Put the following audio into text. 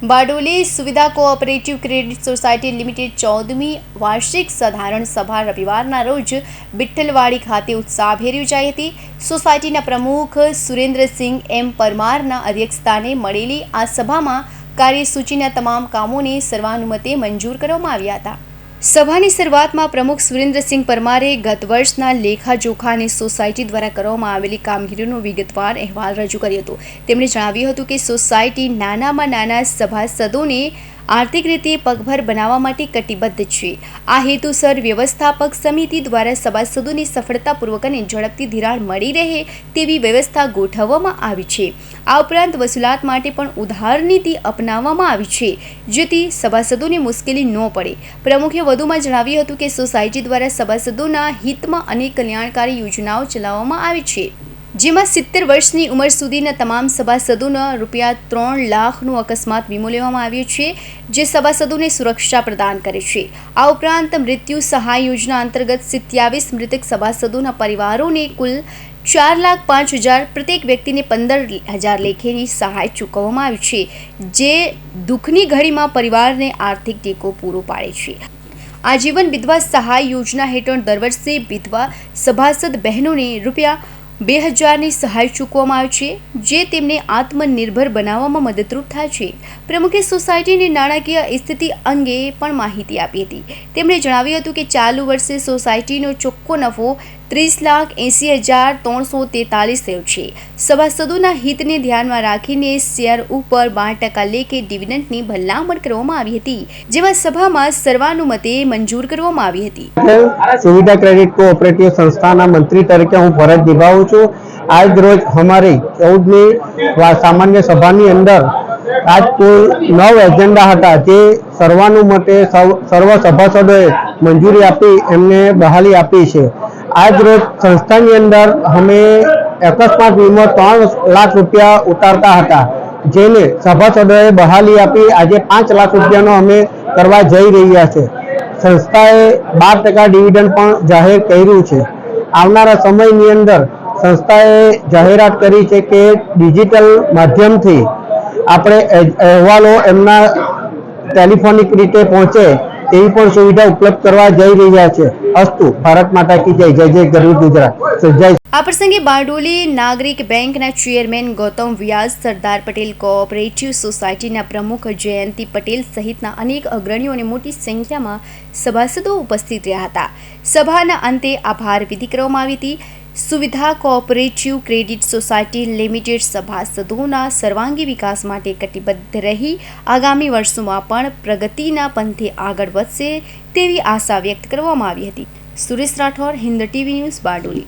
બારડોલી સુવિધા cooperative credit society limited ચૌદમી વાર્ષિક સાધારણ સભા રવિવારના રોજ વિઠ્ઠલવાડી ખાતે ઉત્સાહભેર યોજાઈ હતી. સોસાયટીના પ્રમુખ સુરેન્દ્રસિંહ એમ પરમારના અધ્યક્ષસ્થાને મળેલી આ સભામાં કાર્યસૂચિના તમામ કામોને સર્વાનુમતે મંજૂર કરવામાં આવ્યા હતા. સભાની શરૂઆતમાં પ્રમુખ સુરેન્દ્રસિંહ પરમારે ગત વર્ષના લેખાજોખા અને સોસાયટી દ્વારા કરવામાં આવેલી કામગીરીનો વિગતવાર અહેવાલ રજૂ કર્યો હતો. તેમણે જણાવ્યું હતું કે સોસાયટી નાનામાં નાના સભાસદોને આર્થિક રીતે પગભર બનાવવા માટે કટિબદ્ધ છે. આ હેતુસર વ્યવસ્થાપક સમિતિ દ્વારા સભાસદોને સફળતાપૂર્વક અને ઝડપથી ધિરાણ મળી રહે તેવી વ્યવસ્થા ગોઠવવામાં આવી છે. આ ઉપરાંત વસૂલાત માટે પણ ઉધાર નીતિ અપનાવવામાં આવી છે, જેથી સભાસદોને મુશ્કેલી ન પડે. પ્રમુખે વધુમાં જણાવ્યું હતું કે સોસાયટી દ્વારા સભાસદોના હિતમાં અનેક કલ્યાણકારી યોજનાઓ ચલાવવામાં આવી છે. જેમાં સિત્તેર વર્ષની ઉંમર સુધીના તમામ સભાસદોના રૂપિયા ત્રણ લાખનું અકસ્માત વીમો લેવામાં આવ્યો છે, જે સભાસદોને સુરક્ષા પ્રદાન કરે છે. આ ઉપરાંત મૃત્યુ સહાય યોજના અંતર્ગત સિત્યાવીસ મૃતક સભાસદોના પરિવારોને કુલ ચાર લાખ પાંચ હજાર, પ્રત્યેક વ્યક્તિને પંદર હજાર લેખેની સહાય ચૂકવવામાં આવી છે, જે દુઃખની ઘડીમાં પરિવારને આર્થિક ટેકો પૂરો પાડે છે. આજીવન વિધવા સહાય યોજના હેઠળ દર વર્ષે વિધવા સભાસદ બહેનોને રૂપિયા બે હજારની સહાય ચૂકવવામાં આવે છે, જે તેમને આત્મનિર્ભર બનાવવામાં મદદરૂપ થાય છે. પ્રમુખે સોસાયટીની નાણાકીય સ્થિતિ અંગે પણ માહિતી આપી હતી. તેમણે જણાવ્યું હતું કે ચાલુ વર્ષે સોસાયટીનો ચોખ્ખો નફો ત્રીસ લાખ એંસી હજાર ત્રણસો તેતાલીસ થયો છે. સભાસદોના હિતને ધ્યાનમાં રાખીને શેર ઉપર બાર ટકા લેખે ડિવિડન્ડની ભલામણ કરવામાં આવી હતી, જેમાં સભામાં સર્વાનુમતે મંજૂર કરવામાં આવી હતી. સુવિધા ક્રેડિટ કોઓપરેટિવ સંસ્થાના મંત્રી તરીકે હું ફરજ નિભાવું છું. આજ રોજ અમારી ચૌદમી સામાન્ય સભાની અંદર આજ કુલ નવ એજન્ડા હતા જે સર્વાનુમતે સર્વ સભાસદોએ મંજૂરી આપી, એમને બહાલી આપી છે. આજ રોજ સંસ્થાની અંદર અમે અકસ્માત વીમો ત્રણ લાખ રૂપિયા ઉતારતા હતા, જેને સભાસદોએ બહાલી આપી આજે પાંચ લાખ રૂપિયાનો અમે કરવા જઈ રહ્યા છે. સંસ્થાએ બાર ટકા ડિવિડન્ડ પણ જાહેર કર્યું છે. આવનારા સમયની અંદર સંસ્થાએ જાહેરાત કરી છે કે ડિજિટલ માધ્યમથી આપણે અહેવાલો એમના ટેલિફોનિક રીતે પહોંચે એવી પણ સુવિધા ઉપલબ્ધ કરવા જઈ રહ્યા છે. અસ્તુ, ભારત માતા કી જય જય જય ગરીબ ગુજરાત. આ પ્રસંગે બારડોલી નાગરિક બેંકના ચેરમેન ગૌતમ વ્યાસ, સરદાર પટેલ કોઓપરેટિવ સોસાયટીના પ્રમુખ જયંતિ પટેલ સહિતના અનેક અગ્રણીઓ અને મોટી સંખ્યામાં સભાસદો ઉપસ્થિત રહ્યા હતા. સભાના અંતે આભાર વિધિ કરવામાં આવી હતી. Suvidha cooperative credit society limited સભાસદોના સર્વાંગી વિકાસ માટે કટિબદ્ધ રહી. આગામી વર્ષોમાં પણ પ્રગતિના પંથે આગળ વધશે તેવી આશા વ્યક્ત કરવામાં આવી હતી. Suresh Rathod, Hind TV news Bardoli.